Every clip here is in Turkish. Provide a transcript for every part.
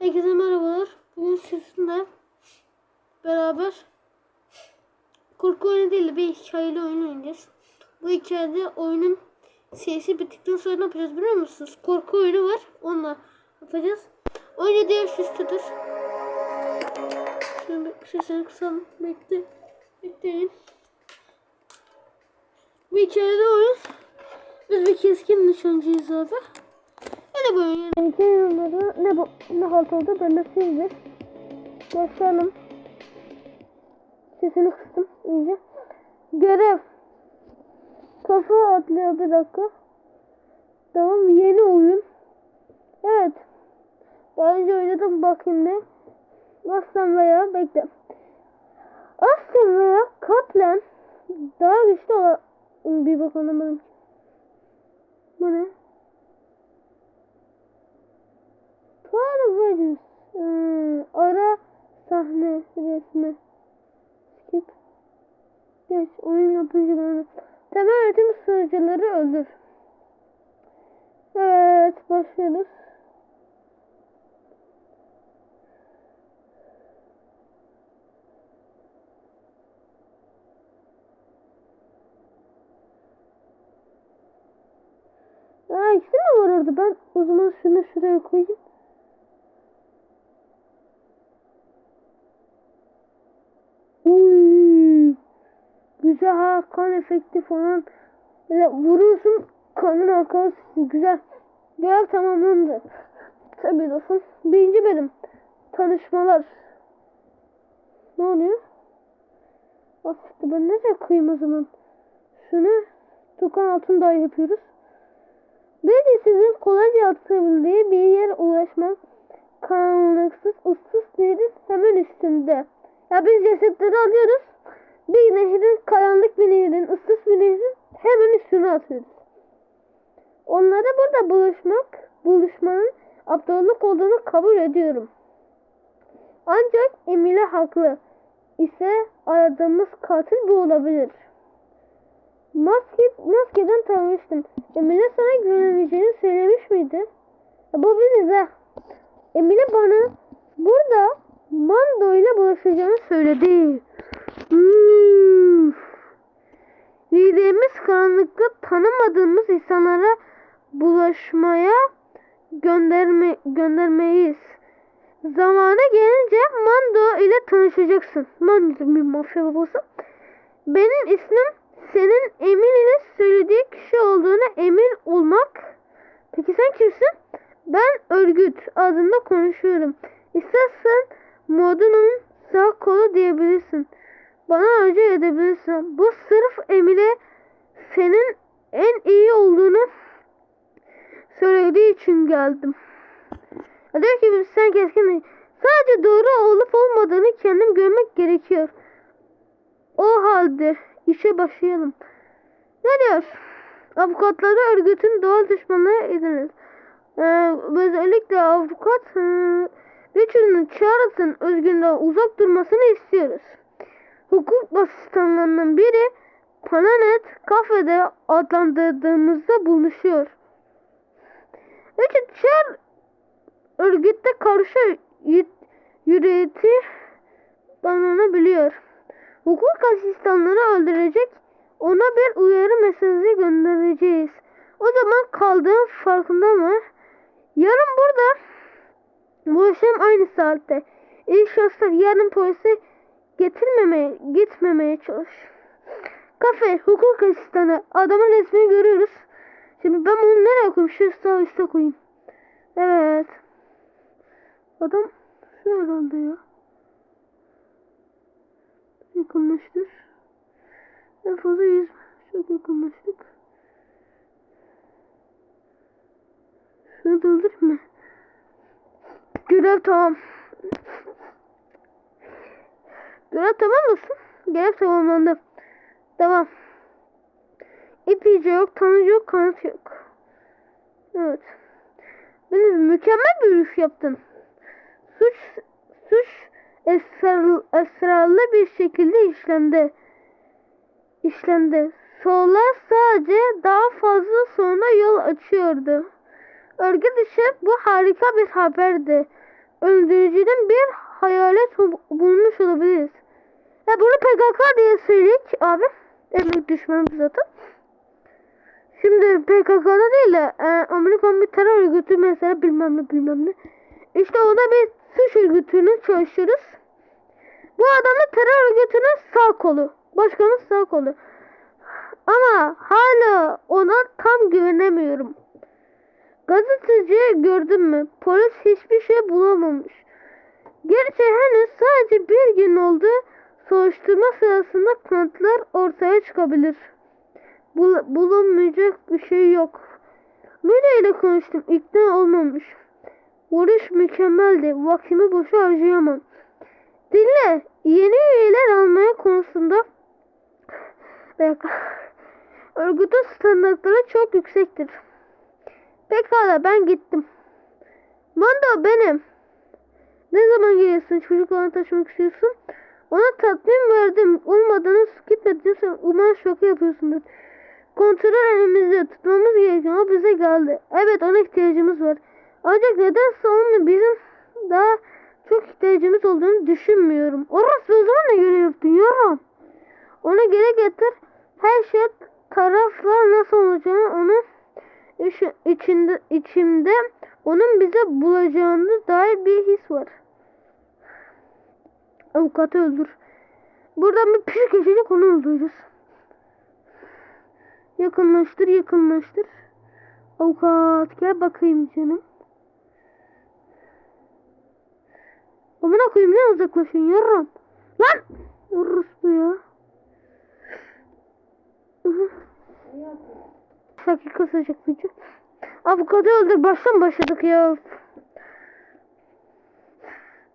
Herkese merhabalar. Bugün sizinle beraber korku oyunu değil bir hikayeli oyun oynayacağız. Bu hikayede oyunun serisi bittikten sonra ne yapacağız biliyor musunuz? Korku oyunu var. Onunla yapacağız. Oyunu diğer üsttüdür. Şöyle bir sesini kısalım. Bekle. Bekleyin. Bu hikayede oyun biz bir keskin nişancıyız abi. Öyle böyle yani kenarları ne bu ne halt oldu belirtiriz. Başlayalım. Sesini kıstım iyice. Görev. Kafa atlıyor bir dakika. Tamam yeni oyun. Evet. Daha önce oynadım bakayım ne. Aslan veya bekle. Aslan veya Kaplan daha güçlü olan bir bakalım. Bu ne? Veririz. Ee, ara sahne resmi. Skip. Geç. Oyun yapıcılarını. Temel öğretim sığırcıları öldür. Evet. Başlıyoruz. Aa ikisi mi var orada? Ben o zaman şunu şuraya koyayım. Güzel ha kan efekti falan. Böyle vuruyorsun kanın arkası güzel. Görev tamamlandı. Tabii dostum. Birinci bölüm. Tanışmalar. Ne oluyor? Aslında ben nereye koyayım o zaman? Şunu Tukan altın dahi yapıyoruz. Böylece sizin kolayca atabildiği bir yer ulaşmak karanlıksız, ussuz değiliz hemen üstünde. Ya biz cesetleri alıyoruz. Bir nehrin, karanlık bir nehrin, ıssız bir nehrin hemen üstüne atıyoruz. Onlara burada buluşmak, buluşmanın aptallık olduğunu kabul ediyorum. Ancak Emile haklı ise aradığımız katil bu olabilir. Maske, maskeden tanımıştım. Emine sana güvenemeyeceğini söylemiş miydi? Ya bu biziz ha. Emine bana burada Mando ile buluşacağını söyledi. Hmm. Liderimiz karanlıkta tanımadığımız insanlara bulaşmaya gönderme, göndermeyiz. Zamanı gelince Mando ile tanışacaksın. Mando bir mafya babası. Benim ismim senin Emin'in söylediği kişi olduğuna emin olmak. Peki sen kimsin? Ben Örgüt adında konuşuyorum. İstersen modunun sağ kolu diyebilirsin. Bana arzu edebilirsin. Bu sırf Emine senin en iyi olduğunu söylediği için geldim. Diyor ki sen keskin Sadece doğru olup olmadığını kendim görmek gerekiyor. O halde işe başlayalım. Ne diyor? Avukatları örgütün doğal düşmanları ediniz. Ee, özellikle avukat e, Richard'ın Charles'ın özgürlüğe uzak durmasını istiyoruz. Hukuk asistanlarının biri Planet kafede adlandırdığımızda buluşuyor. Charles örgütte karşı yürüyeti biliyor. Hukuk asistanları öldürecek ona bir uyarı mesajı göndereceğiz. O zaman kaldığım farkında mı? Yarın burada bu akşam aynı saatte. İlk şahıslar yarın polise getirmemeye, gitmemeye çalış. Kafe, hukuk asistanı. Adamın resmini görüyoruz. Şimdi ben bunu nereye koyayım? Şu sağ üstte koyayım. Evet. Adam şöyle oldu ya. Yakınlaştır. En fazla 100. Çok yakınlaştık. Şunu doldur mu? Görev tamam. Görev tamam mısın? Görev tamamlandı. Tamam. İpice yok, tanıcı yok, kanıt yok. Evet. Beni mükemmel bir iş yaptın. Suç suç esrar, esrarlı bir şekilde işlendi. İşlendi. Sorular sadece daha fazla sonra yol açıyordu. Örgü dışı bu harika bir haberdi. öldürücünün bir hayalet bu- bulmuş olabiliriz. Ya bunu PKK diye söyleyek abi. En büyük düşmanımız zaten. Şimdi PKK'da değil de e, Amerikan bir terör örgütü mesela bilmem ne bilmem ne. İşte ona bir suç örgütünü çalışıyoruz. Bu adam da terör örgütünün sağ kolu. Başkanın sağ kolu. Ama hala ona tam güvenemiyorum. Gazeteci gördün mü? Polis hiçbir şey bulamamış. Gerçi henüz sadece bir gün oldu. Soruşturma sırasında kanıtlar ortaya çıkabilir. Bul- bulunmayacak bir şey yok. Müdür ile konuştum. İkna olmamış. Vuruş mükemmeldi. Vaktimi boşa harcayamam. Dinle. Yeni üyeler almaya konusunda. Örgütün standartları çok yüksektir. Pekala ben gittim. Mando benim. Ne zaman geliyorsun çocuklarını taşımak istiyorsun? Ona tatmin verdim. Olmadığını gitmedin sen umarım şoku yapıyorsundur. Kontrol elimizde tutmamız gerekiyor. O bize geldi. Evet ona ihtiyacımız var. Ancak nedense onun bizim daha çok ihtiyacımız olduğunu düşünmüyorum. Orası o zaman ne görev yaptın yorum. Onu geri getir. Her şey taraflar nasıl olacağını onu iç- içinde içimde onun bize bulacağını dair bir his var. Avukatı öldür. Buradan bir pişik geçecek onu öldürürüz. Yakınlaştır yakınlaştır. Avukat gel bakayım canım. Amına koyayım ne uzaklaşın yarram. Lan! Vururuz bu ya. Aha. Dakika sıcak video. Avukatı öldür baştan başladık ya.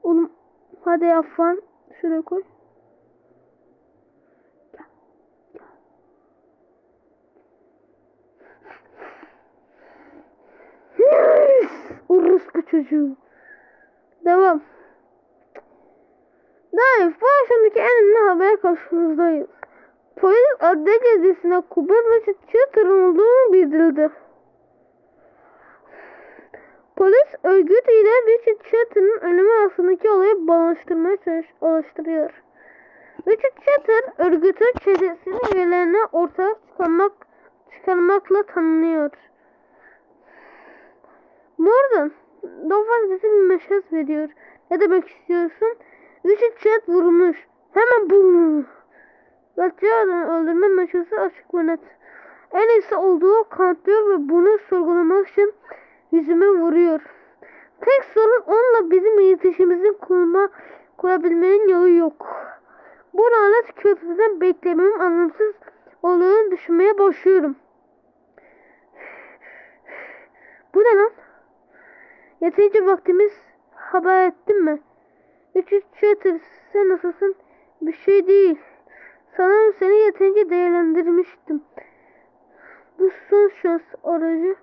Oğlum hadi affan. Şuraya koy. Yes! Orospu çocuğu. Devam. Daif bu akşamdaki en önemli haber karşınızdayız. Polis adliye gezisine Kubat ve Çıtır'ın olduğunu bildirdi. Polis örgüt ile Richard Chatter'ın ölümü arasındaki olayı bağlaştırmaya çalıştırıyor. Richard Chatter örgütün çetesinin üyelerine ortaya çıkarmak, çıkarmakla tanınıyor. Morgan, Dofas bize bir mesaj veriyor. Ne demek istiyorsun? Richard Chat vurulmuş. Hemen bulun. Latvia'dan öldürme meşası açık ve net. En iyisi olduğu kanıtlıyor ve bunu sorgulamak için yüzüme vuruyor. Tek sorun onunla bizim iletişimimizin kurma, kurabilmenin yolu yok. Bu lanet köprüden beklememin anlamsız olduğunu düşünmeye başlıyorum. Bu ne lan? Yeterince vaktimiz haber ettin mi? Üçüncü Chatter sen nasılsın? Bir şey değil. Sanırım seni yeterince değerlendirmiştim. Bu son şans aracı.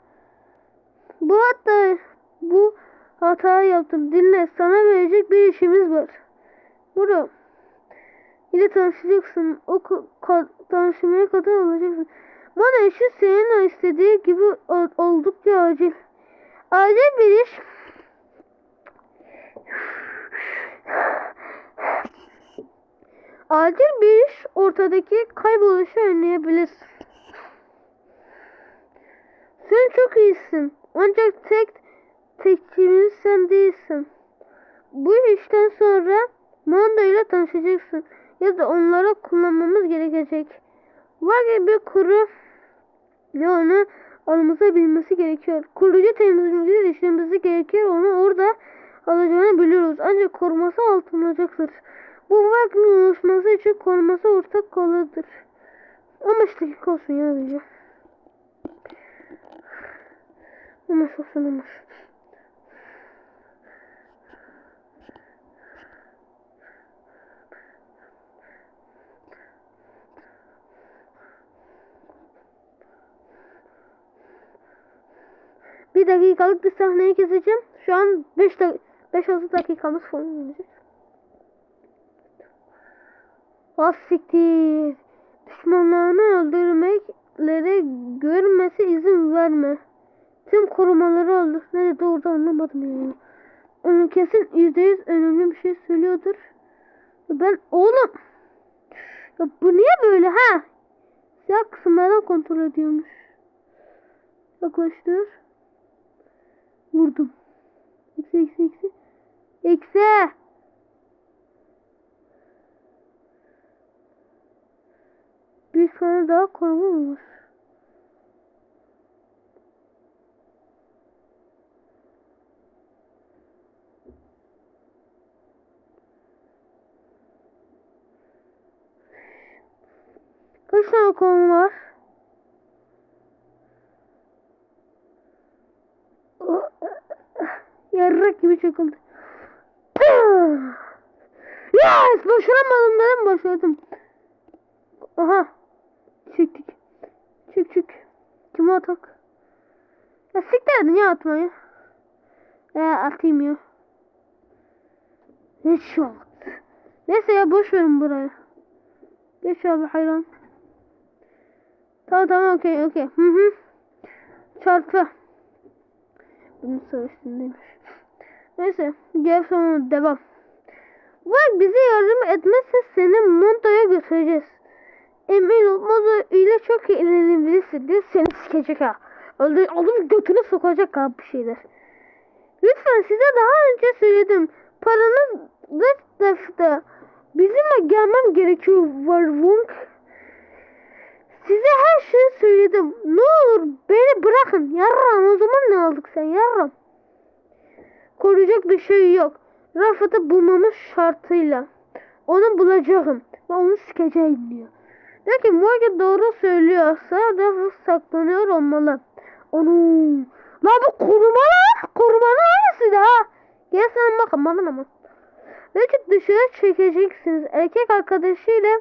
Bu hatta bu hatayı yaptım. Dinle sana verecek bir işimiz var. Bro. ile tanışacaksın. O ka- tanışmaya kadar olacaksın. Bana işi senin istediği gibi oldukça acil. Acil bir iş. Acil bir iş ortadaki kayboluşu önleyebilir. Sen çok iyisin. Ancak tek tekçimiz sen değilsin. Bu işten sonra Manda ile tanışacaksın. Ya da onlara kullanmamız gerekecek. Var gibi bir kuru yolunu alımıza bilmesi gerekiyor. Kurucu temsilciler işlemesi gerekiyor. Onu orada alacağını biliyoruz. Ancak koruması altındacaktır. Bu vaktin oluşması için koruması ortak koludur. Ama işte olsun ya video. Ama ama. Bir dakikalık bir sahneyi keseceğim. Şu an 5 5-6 dakikamız falan olacak. Az siktir. Düşmanlarını öldürmekleri görmesi izin verme. Tüm korumaları öldür. Ne dedi orada anlamadım ya. Önlük kesin yüz önemli bir şey söylüyordur. Ben oğlum. Ya bu niye böyle ha? Siyah kısımlardan kontrol ediyormuş. Yaklaştır. Vurdum. Eksi eksi eksi. Eksi. Bir tane daha koruma mı var? Kaç tane koruma var? Yarrak gibi çakıldı. Yes! Başaramadım dedim başardım. Aha. Çektik. Çık çık. Kime atak? Ya siktir edin ya atmayı. Ya atayım ya. Headshot. Neyse ya boş verin burayı. Geç abi hayran. Tamam tamam okey okey. Hı hı. Çarpı. Bunun sırasındaymış. Neyse. Gel sonra devam. Bak bize yardım etmezse seni Monto'ya götüreceğiz. Emin ol Mozo ile çok iyi ilerleyebilirsin diye seni sikecek ha. Öldür, alıp götüne sokacak ha bir şeyler. Lütfen size daha önce söyledim. Paranız dış defte. Bizimle gelmem gerekiyor Warwunk. Size her şeyi söyledim. Ne olur beni bırakın. Yarram o zaman ne aldık sen yarram. Koruyacak bir şey yok. Rafat'ı bulmamız şartıyla. Onu bulacağım ve onu sikeceğim diyor. Ki Morgan doğru söylüyorsa Rafat saklanıyor olmalı. Onu. La bu koruma lan. Korumanın aynısıydı ha. Gel sen bakın bana ama. Belki dışarı çekeceksiniz. Erkek arkadaşıyla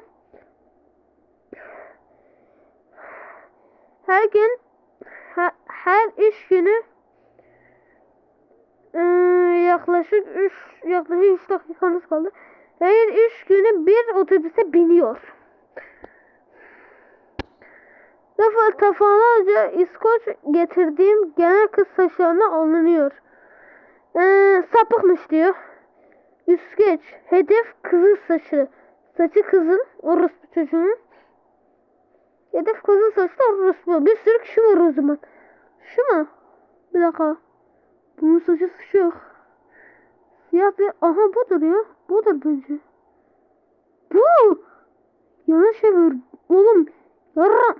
her gün her, iş günü ee, yaklaşık 3 yaklaşık 3 dakikanız kaldı. Her iş günü bir otobüse biniyor. Defa defalarca İskoç getirdiğim genel kız saçlarına alınıyor. Ee, sapıkmış diyor. Üst geç. Hedef kızıl saçı. Saçı kızın. Orospu çocuğunun. Hedef kızıl saçlı orospu. Bir sürü kişi var o zaman. Şu mu? Bir dakika. Bunun saçı sıçı yok. Siyah bir... Aha budur ya. Budur bence. Bu! Yanlış çevir. Oğlum. Yarra.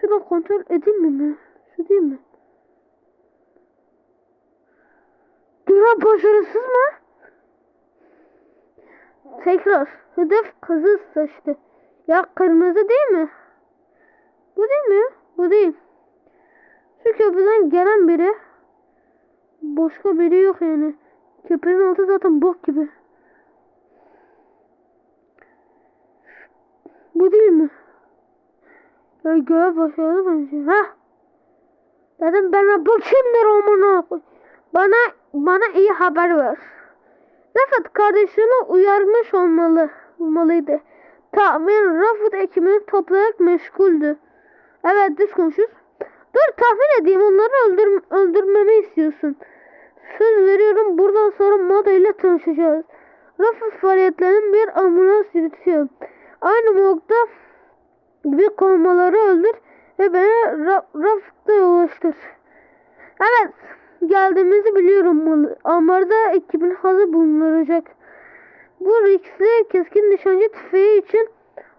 Şuradan kontrol edeyim mi mi? Şu değil mi? Görev başarısız mı? Tekrar. Hedef kızıl saçlı. Ya kırmızı değil mi? Bu değil mi? Bu değil. Şu köprüden gelen biri. Başka biri yok yani. Köprünün altı zaten bok gibi. Bu değil mi? Ya görev başarılı bence. Ha? Dedim bana bu kimdir amına. Bana bana iyi haber ver. Rafet kardeşini uyarmış olmalı olmalıydı. Tahmin Rafet ekibini toplayarak meşguldü. Evet düz konuşur. Dur tahmin edeyim onları öldür öldürmemi istiyorsun. Söz veriyorum buradan sonra Moda ile tanışacağız. Rafet faaliyetlerinin bir ambulans yürütüyor. Aynı morgda bir korumaları öldür ve beni Ra Rafat'a ulaştır. Evet geldiğimizi biliyorum. Ambarda ekibin hazır bulunacak. Bu riskli keskin nişancı tüfeği için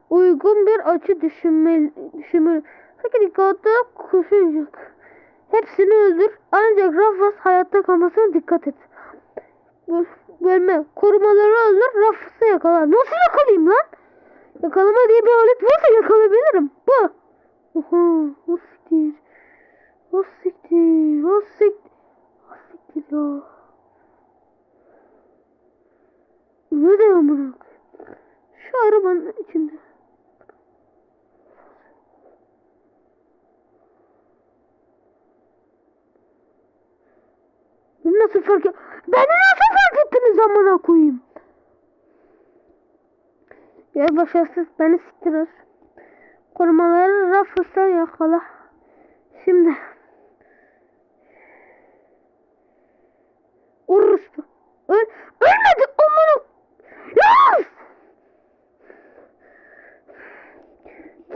uygun bir açı düşünmeli. düşünmeli. Sakın dikkatli koşacak. Hepsini öldür. Ancak Rafas hayatta kalmasına dikkat et. Bölme. Korumaları öldür. Rafas'ı yakala. Nasıl yakalayayım lan? Yakalama diye bir alet varsa yakalayabilirim. Bu. Oha. O siktir. O siktir. O siktir. O siktir ya. Ne de amına Şu arabanın içinde. Nasıl fark et? Beni nasıl fark ettiniz amına koyayım? Ya başarısız beni siktirir. Korumaları rafısa yakala. Şimdi. Uruslu. Öl ölmedi amına. Yaz!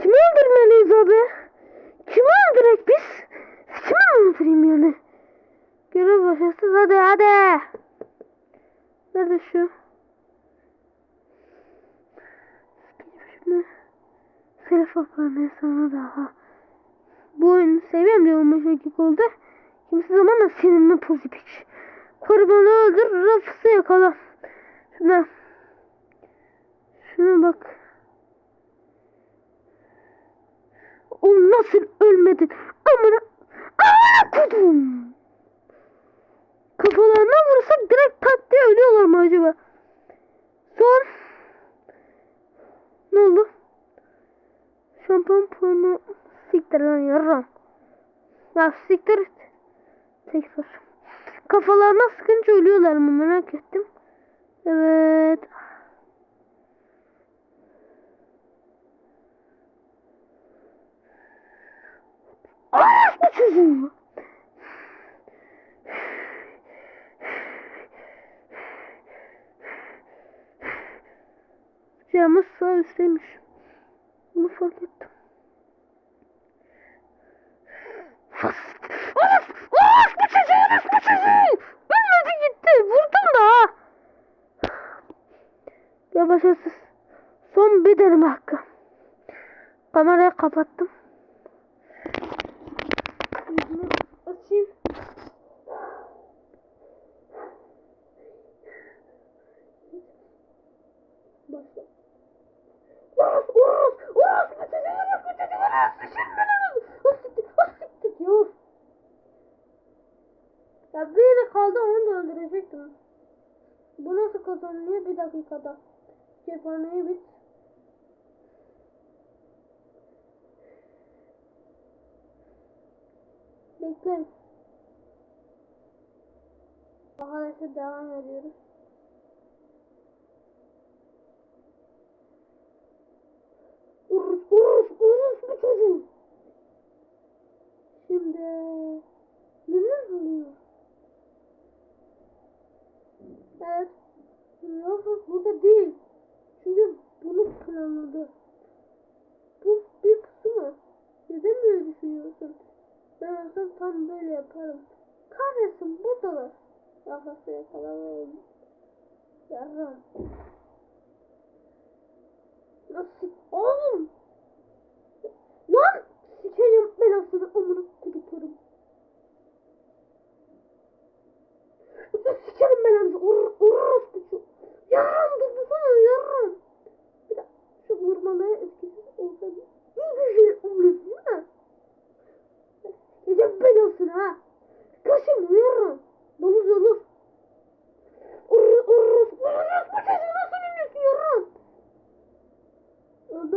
Kimi öldürmeliyiz abi? Kimi öldürek biz? Kimi öldüreyim yani? Uruspu. hadi. Nerede şu? Şimdi Serif Afan'ın sana daha. Bu oyunu seviyorum diye 15 dakika oldu. Kimse zamanla seninle pozitif. Kurbanı öldür, Rafıs'ı yakala. Şuna. Şuna bak. O nasıl ölmedin? Amına. Amına kodum. Kafalarına vursak direkt tak diye ölüyorlar mı acaba? Son. Ne oldu? Şampiyon puanı siktir lan yarram. Ya siktir. Tekrar. Kafalarına sıkınca ölüyorlar mı merak ettim. Evet. Aa, bu çocuğu. Camız sağ üstteymiş. Bunu fark ettim. Of! Of! Bu çocuğu! Bu çocuğu! Ölmedi gitti. Vurdum da ha. Ya başarısız. Deneme hakkı. Kamerayı kapattım. Yüzümü açayım. Başla. Uras! Bu çocuğu! Uras! Bu çocuğu! Uras! Şimdi beni O siktir! O siktir! Yok. Ya biri kaldı onu da öldürecektim. Bu nasıl kazanılıyor bir dakikada? Cephaneyi bit. Bekleyin. Arkadaşlar devam ediyoruz. Urus, urus, urus bu çocuğu. Şimdi neler oluyor? Evet. Yok burada değil. Çünkü bunu planladı. Bu bir kısmı. Neden böyle düşünüyorsun? Ben olsam tam böyle yaparım. Kahretsin buradalar. Yakası yakalamıyorum. Yarram. Nasıl? Oğlum! Lan! Sikerim belasını amına kuduklarım. Sikerim belanı. Urur, urur, bu Yarram durdursana yarram. Bir dakika. Şu vurmaları etkisiz olsa bir. Güzel oluyorsun değil mi? Gece belasını ha. Kaşım yarram. Domuz olur. Urur, urur, urur. Bu çocuğu nasıl ölüyorsun yarram? Öldü